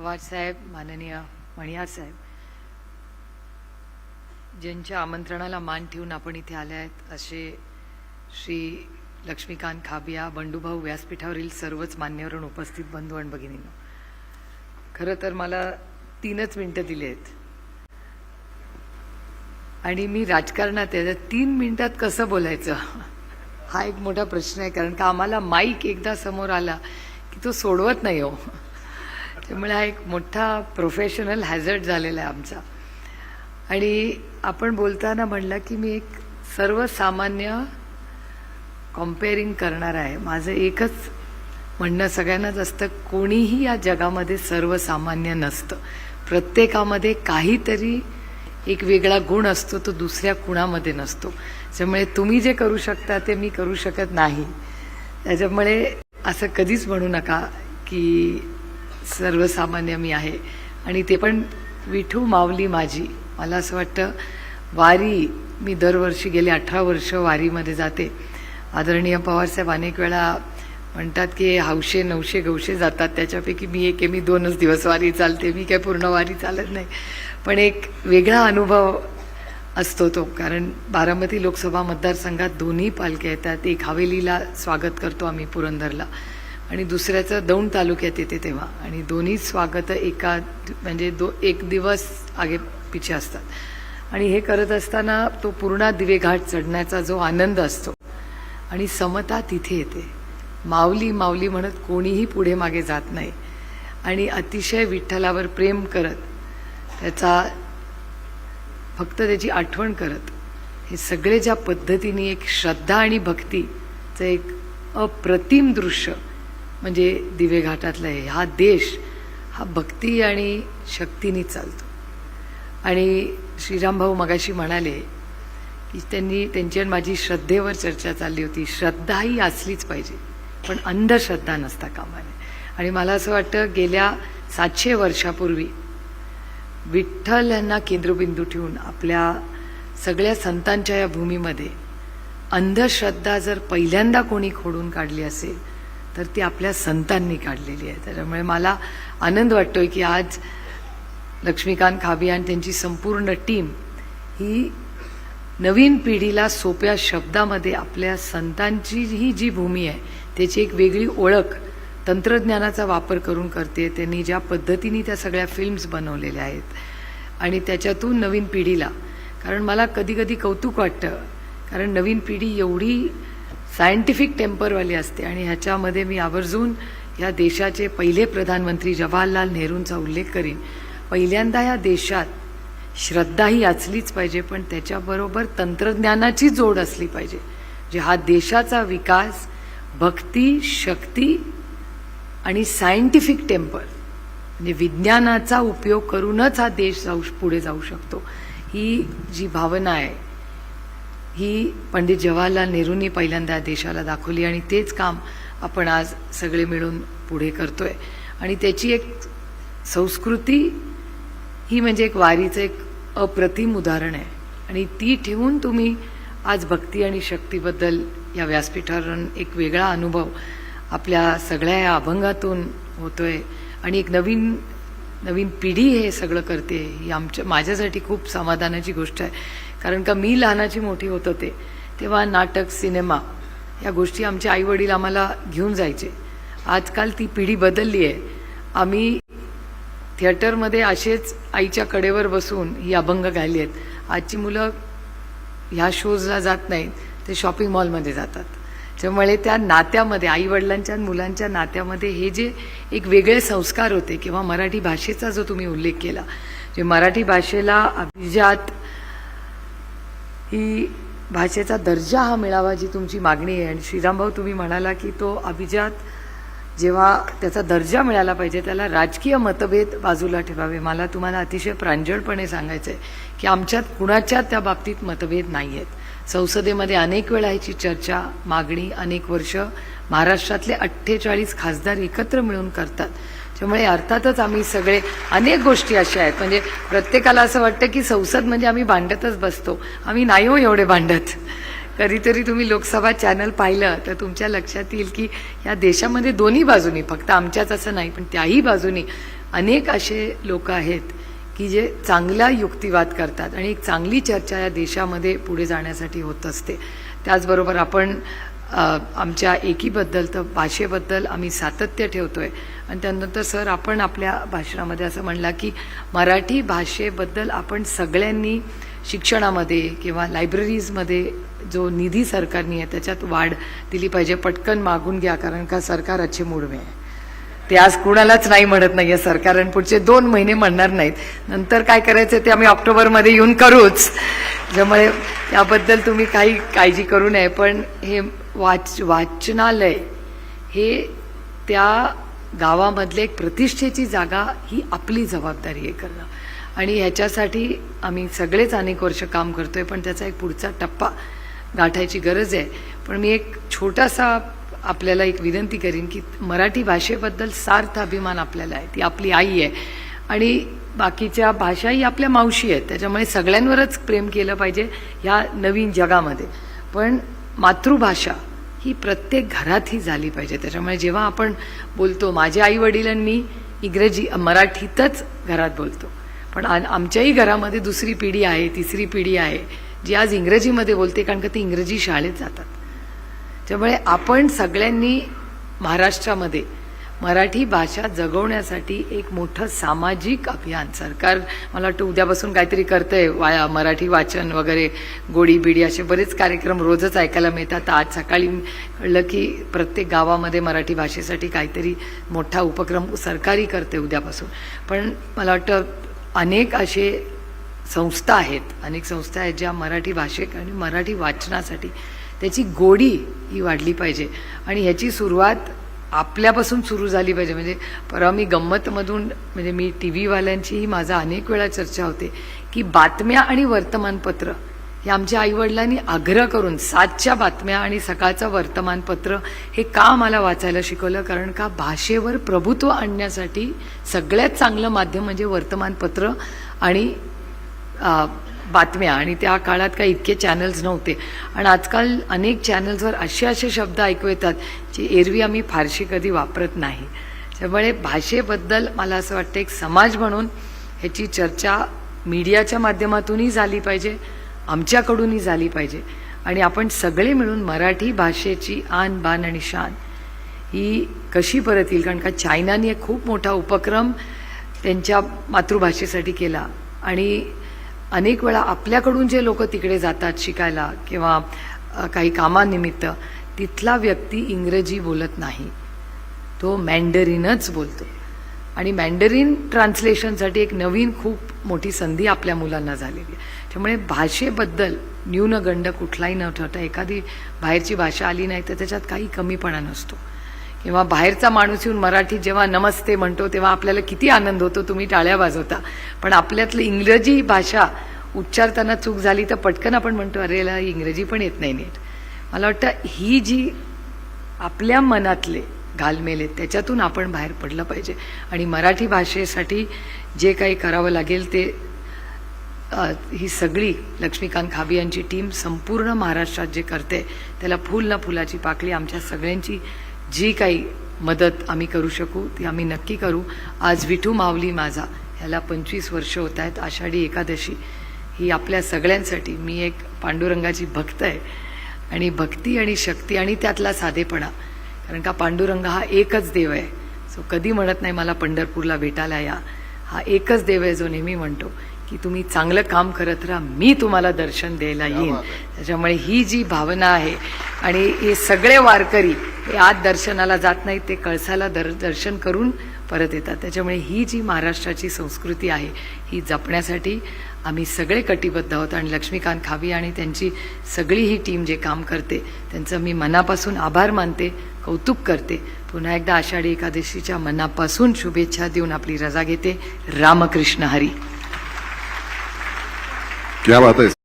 पवार साहेब माननीय मणियार साहेब ज्यांच्या आमंत्रणाला मान ठेवून आपण इथे आले आहेत असे श्री लक्ष्मीकांत खाबिया बंडूभाऊ व्यासपीठावरील सर्वच मान्यवरून उपस्थित बंधू आणि भगिनींनो खरं तर मला तीनच मिनटं दिली आहेत. आणि मी राजकारणात आहे तर तीन मिनटात कसं बोलायचं? हा एक मोठा प्रश्न आहे कारण का आम्हाला माईक एकदा समोर आला की तो सोडवत नाही हो. त्यामुळे हा एक मोठा प्रोफेशनल हॅझर्ड झालेला आहे आमचा. आणि आपण बोलताना म्हणलं की मी एक सर्वसामान्य कॉम्पेअरिंग करणार आहे. माझं एकच म्हणणं सगळ्यांनाच असतं कोणीही या जगामध्ये सर्वसामान्य नसतं. प्रत्येकामध्ये काहीतरी एक वेगळा गुण असतो तो दुसऱ्या कुणामध्ये नसतो. त्यामुळे तुम्ही जे करू शकता ते मी करू शकत नाही. त्याच्यामुळे असं कधीच म्हणू नका की सर्वसामान्य मी आहे. आणि ते पण विठू मावली माझी. मला असं वाटतं वारी मी दरवर्षी गेले अठरा वर्ष वारीमध्ये जाते. आदरणीय पवारसाहेब अनेक वेळा म्हणतात की हौशे नऊशे गौशे जातात. त्याच्यापैकी मी एक आहे. मी दोनच दिवस वारी चालते. मी काय पूर्ण वारी चालत नाही. पण एक वेगळा अनुभव असतो तो. कारण बारामती लोकसभा मतदारसंघात दोन्ही पालख्या येतात. एक हवेलीला स्वागत करतो आम्ही पुरंदरला. आणि दुसऱ्याचं दौंड तालुक्यात येते तेव्हा. आणि दोन्ही स्वागत एका म्हणजे दो एक दिवस आगे पिछे असतात. आणि हे करत असताना तो पूर्णा दिवेघाट चढण्याचा जो आनंद असतो. आणि समता तिथे येते. माऊली माऊली म्हणत कोणीही पुढे मागे जात नाही. आणि अतिशय विठ्ठलावर प्रेम करत त्याचा फक्त त्याची आठवण करत हे सगळे ज्या पद्धतीने एक श्रद्धा आणि भक्तीचं एक अप्रतिम दृश्य म्हणजे दिवे घाटातला आहे. हा देश हा भक्ती आणि शक्तीने चालतो. आणि श्रीरामभाऊ मगाशी म्हणाले की त्यांनी त्यांची आणि माझी श्रद्धेवर चर्चा चालली होती. श्रद्धा ही असलीच पाहिजे पण अंधश्रद्धा नसता कामाने. आणि मला असं वाटतं गेल्या सातशे वर्षापूर्वी विठ्ठल यांना केंद्रबिंदू ठेवून आपल्या सगळ्या संतांच्या या भूमीमध्ये अंधश्रद्धा जर पहिल्यांदा कोणी खोडून काढली असेल तर ती आपल्या संतांनी काढलेली आहे. त्याच्यामुळे मला आनंद वाटतोय की आज लक्ष्मीकांत खाबिया आणि त्यांची संपूर्ण टीम ही नवीन पिढीला सोप्या शब्दामध्ये आपल्या संतांची ही जी भूमी आहे त्याची एक वेगळी ओळख तंत्रज्ञानाचा वापर करून करते. त्यांनी ज्या पद्धतीने त्या सगळ्या फिल्म्स बनवलेल्या आहेत आणि त्याच्यातून नवीन पिढीला. कारण मला कधी कधी कौतुक वाटतं कारण नवीन पिढी एवढी सायंटिफिक टेम्परवाली असते आणि ह्याच्यामध्ये मी आवर्जून या देशाचे पहिले प्रधानमंत्री जवाहरलाल नेहरूंचा उल्लेख करीन. पहिल्यांदा या देशात श्रद्धा ही असलीच पाहिजे पण त्याच्याबरोबर तंत्रज्ञानाची जोड असली पाहिजे जे हा देशाचा विकास भक्ती शक्ती आणि सायंटिफिक टेम्पर म्हणजे विज्ञानाचा उपयोग करूनच हा देश जाऊ पुढे जाऊ शकतो. ही जी भावना आहे ही पंडित जवाहरलाल नेहरूंनी पहिल्यांदा देशाला दाखवली आणि तेच काम आपण आज सगळे मिळून पुढे करतोय. आणि त्याची एक संस्कृती ही म्हणजे एक वारीचं एक अप्रतिम उदाहरण आहे. आणि ती ठेवून तुम्ही आज भक्ती आणि शक्तीबद्दल या व्यासपीठावरून एक वेगळा अनुभव आपल्या सगळ्या या अभंगातून होतोय. आणि एक नवीन नवीन पिढी हे सगळं करते. ही आमच्या माझ्यासाठी खूप समाधानाची गोष्ट आहे. कारण का मी लहानाची मोठी होत होते तेव्हा नाटक सिनेमा या गोष्टी आमचे आई वडील आम्हाला घेऊन जायचे. आजकाल ती पिढी बदलली आहे. आम्ही थिएटरमध्ये असेच आईच्या कडेवर बसून ही अभंग गायली आहेत. आजची मुलं ह्या शोजला जात नाहीत ते शॉपिंग मॉलमध्ये जातात. त्यामुळे त्या नात्यामध्ये आई वडिलांच्या मुलांच्या नात्यामध्ये हे जे एक वेगळे संस्कार होते किंवा मराठी भाषेचा जो तुम्ही उल्लेख केला जे मराठी भाषेला अभिजात ही भाषेचा दर्जा हा मिळावा जी तुमची मागणी आहे. आणि श्रीरामभाऊ तुम्ही म्हणाला की तो अभिजात जेव्हा त्याचा दर्जा मिळाला पाहिजे त्याला राजकीय मतभेद बाजूला ठेवावे. मला तुम्हाला अतिशय प्रांजळपणे सांगायचं आहे की आमच्यात कुणाच्या त्या बाबतीत मतभेद नाही आहेत संसदेमध्ये अनेक वेळा ह्याची चर्चा मागणी अनेक वर्ष महाराष्ट्रातले अठ्ठेचाळीस खासदार एकत्र मिळून करतात. त्यामुळे अर्थातच आम्ही सगळे अनेक गोष्टी अशा आहेत. म्हणजे प्रत्येकाला असं वाटतं की संसद म्हणजे आम्ही भांडतच बसतो. आम्ही नाही हो एवढे भांडत. कधीतरी तुम्ही लोकसभा चॅनल पाहिलं तर तुमच्या लक्षात येईल की या देशामध्ये दोन्ही बाजूनी फक्त आमच्याच असं नाही पण त्याही बाजूनी अनेक असे लोक आहेत की जे चांगला युक्तिवाद करतात आणि एक चांगली चर्चा या देशामध्ये पुढे जाण्यासाठी होत असते. त्याचबरोबर आपण आमच्या एकीबद्दल तर भाषेबद्दल आम्ही सातत्य ठेवतो आहे आणि त्यानंतर सर आपण आपल्या भाषणामध्ये असं म्हणला की मराठी भाषेबद्दल आपण सगळ्यांनी शिक्षणामध्ये किंवा लायब्ररीजमध्ये जो निधी सरकारनी आहे त्याच्यात वाढ दिली पाहिजे. पटकन मागून घ्या कारण का सरकार अच्छे मूड आहे. ते आज कुणालाच नाही म्हणत नाही आहे सरकार आणि पुढचे दोन महिने म्हणणार नाहीत. नंतर काय करायचं ते आम्ही ऑक्टोबरमध्ये येऊन करूच. त्यामुळे त्याबद्दल तुम्ही काही काळजी करू नये पण हे वाच वाचनालय हे त्या गावामधले एक प्रतिष्ठेची जागा ही आपली जबाबदारी आहे करणं. आणि ह्याच्यासाठी आम्ही सगळेच अनेक वर्ष काम करतो आहे पण त्याचा एक पुढचा टप्पा गाठायची गरज आहे. पण मी एक छोटासा आपल्याला एक विनंती करीन की मराठी भाषेबद्दल सार्थ अभिमान आपल्याला आहे. ती आपली आई आहे. आणि बाकीच्या भाषाही आपल्या मावशी आहेत. त्याच्यामुळे सगळ्यांवरच प्रेम केलं पाहिजे ह्या नवीन जगामध्ये. पण मातृभाषा ही प्रत्येक घरातही झाली पाहिजे. त्याच्यामुळे जेव्हा आपण बोलतो माझ्या आई वडिलांनी इंग्रजी मराठीतच घरात बोलतो. पण आमच्याही घरामध्ये दुसरी पिढी आहे तिसरी पिढी आहे जी आज इंग्रजीमध्ये बोलते कारण का ती इंग्रजी शाळेत जातात. त्यामुळे आपण सगळ्यांनी महाराष्ट्रामध्ये मराठी भाषा जगवण्यासाठी एक मोठं सामाजिक अभियान. सरकार मला वाटतं उद्यापासून काहीतरी करतंय वाया मराठी वाचन वगैरे गोडी बिडी असे बरेच कार्यक्रम रोजच ऐकायला मिळतात. आज सकाळी कळलं की प्रत्येक गावामध्ये मराठी भाषेसाठी काहीतरी मोठा उपक्रम सरकारी करते उद्यापासून. पण मला वाटतं अनेक असे संस्था आहेत अनेक संस्था आहेत ज्या मराठी भाषेक आणि मराठी वाचनासाठी त्याची गोडी ही वाढली पाहिजे. आणि ह्याची सुरुवात आपल्यापासून सुरू झाली पाहिजे. म्हणजे परवा मी गंमतमधून म्हणजे मी टी व्हीवाल्यांचीही माझा अनेक वेळा चर्चा होते की बातम्या आणि वर्तमानपत्र हे आमच्या आईवडिलांनी आग्रह करून सातच्या बातम्या आणि सकाळचं वर्तमानपत्र हे का आम्हाला वाचायला शिकवलं? कारण का भाषेवर प्रभुत्व आणण्यासाठी सगळ्यात चांगलं माध्यम म्हणजे वर्तमानपत्र आणि बातम्या. आणि त्या काळात काही इतके चॅनल्स नव्हते. आणि आजकाल अनेक चॅनल्सवर असे असे शब्द ऐकू येतात जे एरवी आम्ही फारशी कधी वापरत नाही. त्यामुळे भाषेबद्दल मला असं वाटतं एक समाज म्हणून ह्याची चर्चा मीडियाच्या माध्यमातूनही झाली पाहिजे आमच्याकडूनही झाली पाहिजे. आणि आपण सगळे मिळून मराठी भाषेची आन बान आणि शान ही कशी परत येईल? कारण का चायनाने एक खूप मोठा उपक्रम त्यांच्या मातृभाषेसाठी केला. आणि अनेक वेळा आपल्याकडून जे लोक तिकडे जातात शिकायला किंवा काही कामानिमित्त तिथला व्यक्ती इंग्रजी बोलत नाही. तो मँडरीनच बोलतो. आणि मँडरीन ट्रान्सलेशनसाठी एक नवीन खूप मोठी संधी आपल्या मुलांना झालेली आहे. त्यामुळे भाषेबद्दल न्यूनगंड कुठलाही न ठरता एखादी बाहेरची भाषा आली नाही तर त्याच्यात काही कमीपणा नसतो. किंवा बाहेरचा माणूस येऊन मराठीत जेव्हा नमस्ते म्हणतो तेव्हा आपल्याला किती आनंद होतो. तुम्ही टाळ्या वाजवता. पण आपल्यातली इंग्रजी भाषा उच्चारताना चूक झाली तर पटकन आपण म्हणतो अरे याला इंग्रजी पण येत नाही नीट. मला वाटतं ही जी आपल्या मनातले घालमेल आहेत त्याच्यातून आपण बाहेर पडलं पाहिजे. आणि मराठी भाषेसाठी जे काही करावं लागेल ते ही सगळी लक्ष्मीकांत खाबी यांची टीम संपूर्ण महाराष्ट्रात जे करते त्याला फुल ना फुलाची पाकळी आमच्या सगळ्यांची जी काही मदत आम्ही करू शकू ती आम्ही नक्की करू. आज विठू माऊली माझा ह्याला पंचवीस वर्ष होत आहेत. आषाढी एकादशी ही आपल्या सगळ्यांसाठी मी एक पांडुरंगाची भक्त आहे. आणि भक्ती आणि शक्ती आणि त्यातला साधेपणा कारण का पांडुरंग हा एकच देव आहे. सो कधी म्हणत नाही मला पंढरपूरला भेटायला या. हा एकच देव आहे जो नेहमी म्हणतो की तुम्ही चांगलं काम करत राहा मी तुम्हाला दर्शन द्यायला येईन. त्याच्यामुळे ही जी भावना आहे आणि हे सगळे वारकरी ते आज दर्शनाला जात नाहीत ते कळसाला दर दर्शन करून परत येतात. त्याच्यामुळे ही जी महाराष्ट्राची संस्कृती आहे ही जपण्यासाठी आम्ही सगळे कटिबद्ध आहोत आणि लक्ष्मीकांत खावी आणि त्यांची सगळी ही टीम जे काम करते त्यांचं मी मनापासून आभार मानते कौतुक करते. पुन्हा एकदा आषाढी एकादशीच्या मनापासून शुभेच्छा देऊन आपली रजा घेते. रामकृष्ण हरी. क्या बात है